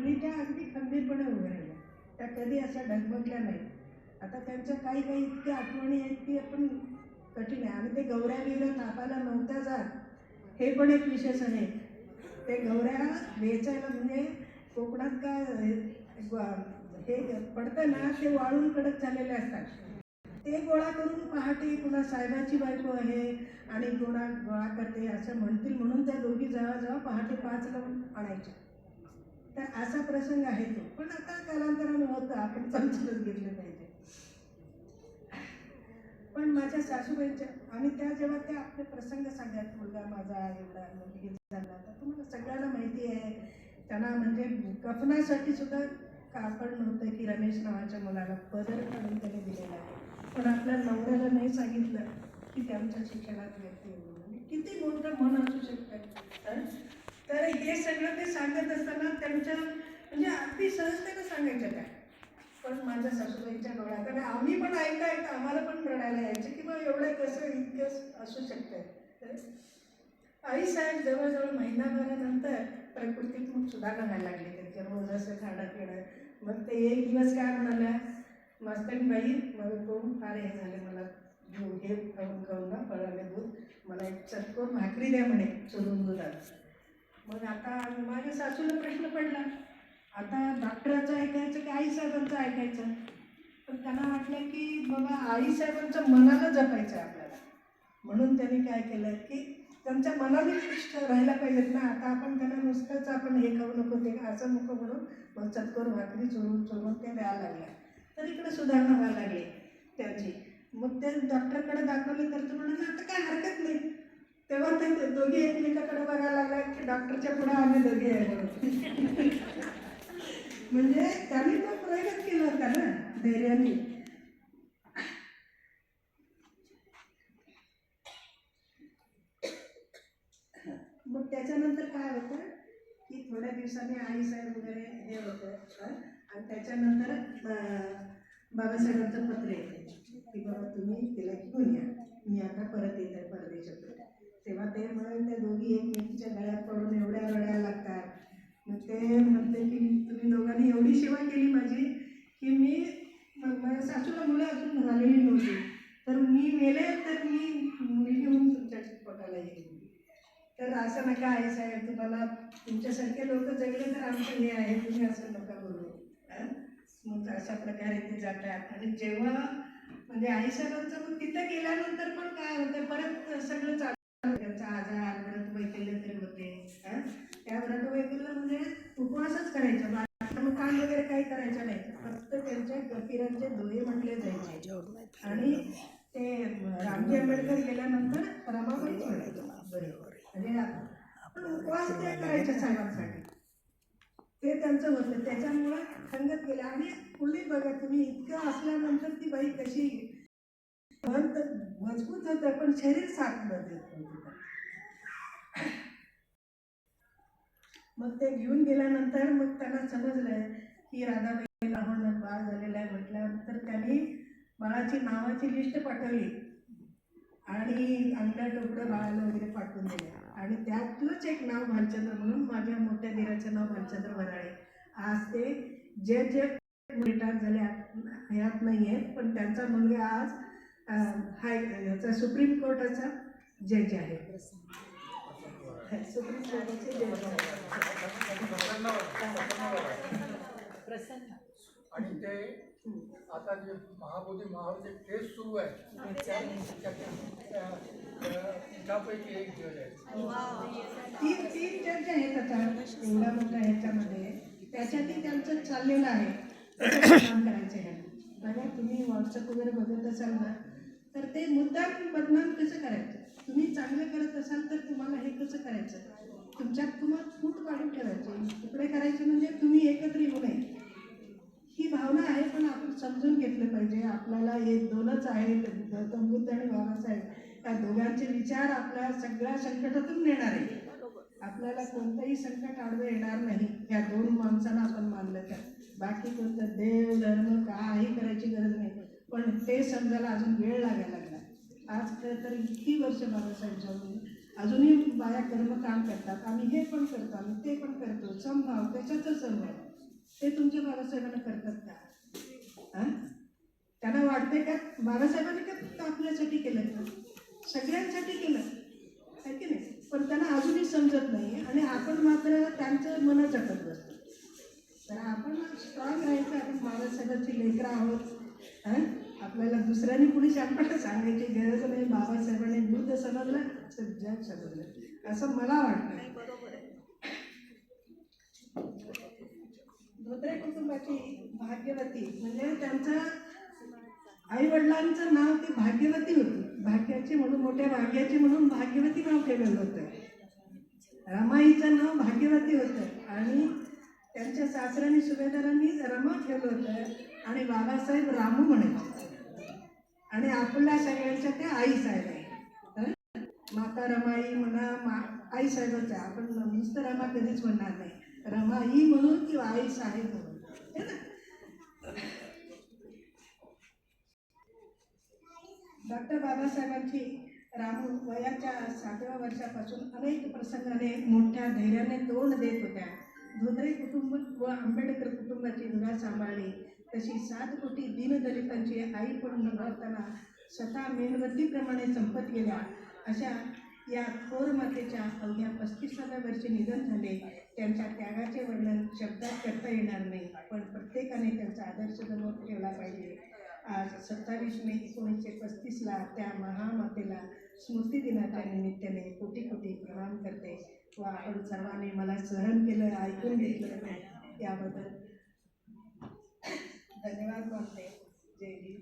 आणि त्या अगदी खंबीरपणे उभ्या राहिल्या त्या कधी अशा डगमगल्या नाही आता त्यांच्या काही काही इतक्या आठवणी आहेत की आपण कठीण आहे. आणि ते गौऱ्या बिवऱ्या तापायला नव्हत्या जात. हे पण एक विशेष आहे. ते गौऱ्या वेचायला म्हणजे कोकणात का हे- पडतं ना ते वाळून कडक झालेले असतात. ते गोळा करून पहाटे कुणा साहेबाची बायको आहे आणि गोळा गोळा करते असं म्हणतील म्हणून त्या दोघी जवळजवळ पहाटे पाचला आणायच्या. तर असा प्रसंग आहे तो. पण आता कालांतराने होतं. आपण समजूनच घेतलं पाहिजे. पण माझ्या सासूबाईंच्या आणि त्या जेव्हा त्या आपले प्रसंग सांगतात मुलगा माझा एवढा मुलगी झाला. तर तुम्हाला सगळ्यांना माहिती आहे. त्यांना म्हणजे कफनासाठी सुद्धा कापड नव्हतं की रमेश नावाच्या मुलाला पदर काढून त्याने दिलेला आहे. पण आपल्या नवऱ्याला नाही सांगितलं की त्यांच्या शिक्षणात व्यक्ती किती मोठं मन असू शकतं तर हे सगळं ते सांगत असताना त्यांच्या म्हणजे अगदी सहजतेनं सांगायच्या काय पण माझ्या सासूबाईंच्या डोळ्यात आणि आम्ही पण ऐकता ऐकता आम्हाला पण रडायला यायचं की बा एवढं कसं इतकं असू शकतं. आई साहेब जवळजवळ महिनाभरानंतर प्रकृती खूप सुधारणा व्हायला लागली. त्यांच्या रोज असं खाणं पिणं. मग ते एक दिवस काय म्हणाल्या मास्तरी बाई मग कोण फार हे झाले मला घेऊ हे खाऊन खाऊन ना फळाले दूध. मला एक चटकोर भाकरी द्या म्हणे चुरून दुधात. मग आता माझ्या सासूला प्रश्न पडला. आता डॉक्टरांचं ऐकायचं की आईसाहेबांचं ऐकायचं? पण त्यांना वाटलं की बाबा आईसाहेबांचं मनाला जपायचं आहे आपल्याला. म्हणून त्यांनी काय केलं की त्यांच्या मनाने खुश राहायला पाहिजेत ना. आता आपण त्यांना नुसतंच आपण हे खाऊ नको ते असं नको म्हणून मग चतकोर भाकरी चोरून चोरून ते द्यायला लागल्या तर इकडे सुधारणा व्हायला लागली त्याची. मग ते डॉक्टरकडे दाखवले तर तो म्हणाले आता काय हरकत नाही. तेव्हा ते दोघे एकमेकाकडे बघायला की डॉक्टरच्या पुढे आम्ही दोघे आहे. म्हणजे त्यांनी तो प्रयोग केला होता ना धैर्याने. मग त्याच्यानंतर काय होतं की थोड्या दिवसांनी आई साहेब वगैरे हे होतं आणि त्याच्यानंतर बाबासाहेबांचं पत्र येते. की बाबा तुम्ही तिला घेऊन या. मी आता परत येत आहे परदेशातून. तेव्हा ते म्हणून त्या दोघी एकमेकीच्या गळ्यात पडून एवढ्या रडायला लागतात. मग ते म्हणते की तुम्ही दोघांनी एवढी सेवा केली माझी की मी माझ्या सासूला मुलं अजून झालेली नव्हती. तर मी मेले तर मी मुलगी घेऊन तुमच्या पोटाला येईल तर असं नका आई साहेब तुम्हाला तुमच्यासारखे लोक जगले तर आमचं हे आहे तुम्ही असं नका बोलू. मग अशा प्रकारे ते जातात. आणि जेव्हा म्हणजे आई साहेबांचं मग तिथं गेल्यानंतर पण काय होतं परत सगळं चालू त्यांचा आजार व्रत वैकल्य तरी होते. त्या व्रत वैकल्य म्हणजे उपवासच करायचा. बाकी मग काम वगैरे काही करायचं नाही. फक्त त्यांच्या गफिरांचे दोहे म्हटले जायचे. आणि ते रामजी आंबेडकर गेल्यानंतर रमाबाई बरोबर म्हणजे आपण उपवास ते करायचे साहेबांसाठी. ते त्यांचं होतं. त्याच्यामुळं खंगत गेलं. आणि पुढे बघा तुम्ही इतकं असल्यानंतर ती बाई कशी मजबूत होतं पण शरीर साथ देत नव्हतं. मग ते घेऊन गेल्यानंतर मग त्यांना समजलं की राधाबाईला होणं बाळ झालेला आहे म्हटल्यानंतर त्यांनी बाळाची नावाची लिस्ट पाठवली. आणि अंडा टोपडं बाळाला वगैरे पाठवून दिलं. आणि त्यातलंच एक नाव भालचंद्र म्हणून माझ्या मोठ्या दिराचं नाव भालचंद्र वराळे आज ते जे जे रिटायर झाले आत- हयात नाही आहेत पण त्यांचा मुलगा आज हाय याचा सुप्रीम कोर्टाचा जज आहे. सुप्रीम आणि ते आता जे महाबोधी महाराज टेस्ट सुरू आहे. त्यापैकी एक जज आहे. तीन तीन जज आहेत आता एवढ्या मोठ्या ह्याच्यामध्ये. त्याच्यातही त्यांचं चाललेलं आहे. काम करायचं आहे. बघा तुम्ही व्हॉट्सअप वगैरे बघत असाल ना तर ते मुद्दाम बदनाम कसं करायचं? तुम्ही चांगलं करत असाल तर तुम्हाला हे कसं करायचं? तुमच्यात तुम्हाला फूट काढून ठेवायचे. तुकडे करायचे म्हणजे तुम्ही एकत्र येऊ नये. ही भावना आहे पण आपण समजून घेतलं पाहिजे. आपल्याला हे दोनच आहेत गौतम बुद्ध आणि बाबासाहेब. या दोघांचे विचार आपल्या सगळ्या संकटातून नेणार आहे आपल्याला कोणतंही संकट आडवं येणार नाही. या दोन माणसांना आपण मानलं तर. बाकी कोणतं देव धर्म काही करायची गरज नाही. पण ते समजायला अजून वेळ लागायला आज तर इतकी वर्ष बाबासाहेब जाऊन अजूनही बाया कर्म काम करतात. आम्ही हे पण करतो आम्ही ते पण करतो. समभाव त्याच्यातच समभाव ते तुमच्या बाबासाहेबांना करतात का? हां? त्यांना वाटते का? बाबासाहेबांनी का आपल्यासाठी केलं? का सगळ्यांसाठी केलं. आहे की नाही? पण त्यांना अजूनही समजत नाही आणि आपण मात्र त्यांचं मन जगत बसतो. तर आपण स्ट्रॉंग राहायचं आपण बाबासाहेबांची लेकरं आहोत. हां? आपल्याला दुसऱ्यांनी कुणी शांतपणे सांगायची गरज नाही बाबासाहेबांनी बुद्ध समजलं तर जग समजलं. असं मला वाटतं. धोत्रे कुटुंबाची भाग्यवती म्हणजे त्यांचं आई वडिलांचं नाव ती भाग्यवती होती. भाग्याची म्हणून मोठ्या भाग्याची म्हणून भाग्यवती नाव केलेलं होतं. रमाईचं नाव भाग्यवती होतं. आणि त्यांच्या सासऱ्याने सुभेदारांनी रमा ठेवलं होतं. आणि बाबासाहेब रामू म्हणायचे आणि आपल्या सगळ्यांच्या त्या आई साहेब आहे माता रमाई म्हणा मा आई साहेबच आपण नुसतं रमा कधीच म्हणणार नाही. रमाई म्हणून किंवा आई साहेब म्हणून. है ना? डॉक्टर बाबासाहेबांची रामू वयाच्या सातव्या वर्षापासून अनेक प्रसंगाने मोठ्या धैर्याने तोंड देत होत्या. धोत्रे कुटुंब व आंबेडकर कुटुंबाची धुरा सांभाळली. तशी सात कोटी दीनदलितांची आई पडून भावताना स्वतः मेणबत्तीप्रमाणे संपत गेल्या. अशा या थोर मातेच्या अवघ्या पस्तीसाव्या वर्षी निधन झाले. त्यांच्या त्यागाचे वर्णन शब्दात करता येणार नाही पण प्रत्येकाने त्यांचा आदर्श जमवून ठेवला पाहिजे. आज सत्तावीस मे एकोणीसशे पस्तीसला त्या महामातेला स्मृती दिनाच्या निमित्ताने कोटी कोटी प्रणाम करते. आपण सर्वांनी मला सहन केलं ऐकून घेतलं याबद्दल. धन्यवाद मानते जय हिंद.